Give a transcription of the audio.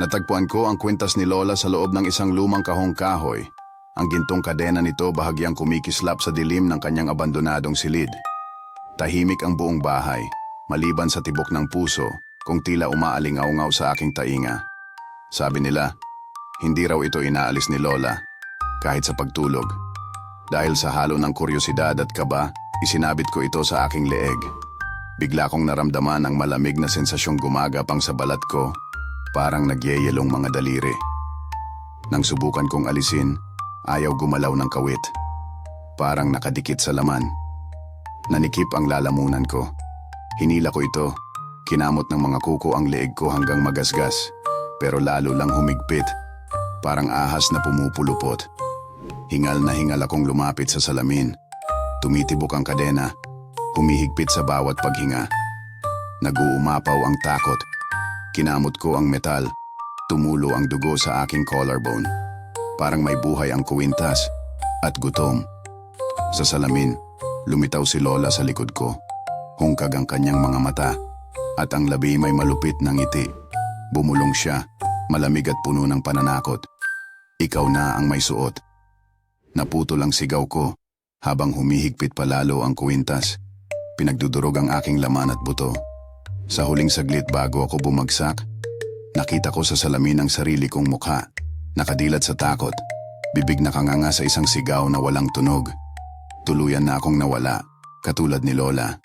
Natagpuan ko ang kwintas ni Lola sa loob ng isang lumang kahong kahoy. Ang gintong kadena nito bahagyang kumikislap sa dilim ng kanyang abandonadong silid. Tahimik ang buong bahay, maliban sa tibok ng puso kung tila umaalingaw-ngaw sa aking tainga. Sabi nila, hindi raw ito inaalis ni Lola, kahit sa pagtulog. Dahil sa halo ng kuryosidad at kaba, isinabit ko ito sa aking leeg. Bigla kong naramdaman ang malamig na sensasyong gumagapang sa balat ko, parang nagyeyelong mga daliri. Nang subukan kong alisin, ayaw gumalaw ng kawit. Parang nakadikit sa laman. Nanikip ang lalamunan ko. Hinila ko ito. Kinamot ng mga kuko ang leeg ko hanggang magasgas. Pero lalo lang humigpit. Parang ahas na pumupulupot. Hingal na hingal akong lumapit sa salamin. Tumitibok ang kadena. Humihigpit sa bawat paghinga. Naguumapaw ang takot. Kinamot ko ang metal. Tumulo ang dugo sa aking collarbone. Parang may buhay ang kuwintas. At gutom. Sa salamin, lumitaw si Lola sa likod ko. Hungkag ang kanyang mga mata. At ang labi may malupit na ngiti. Bumulong siya, malamig at puno ng pananakot. Ikaw na ang may suot. Naputo lang sigaw ko habang humihigpit palalo ang kuwintas. Pinagdudurog ang aking laman at buto. Sa huling saglit bago ako bumagsak, nakita ko sa salamin ang sarili kong mukha. Nakadilat sa takot. Bibig nakanganga sa isang sigaw na walang tunog. Tuluyan na akong nawala, katulad ni Lola.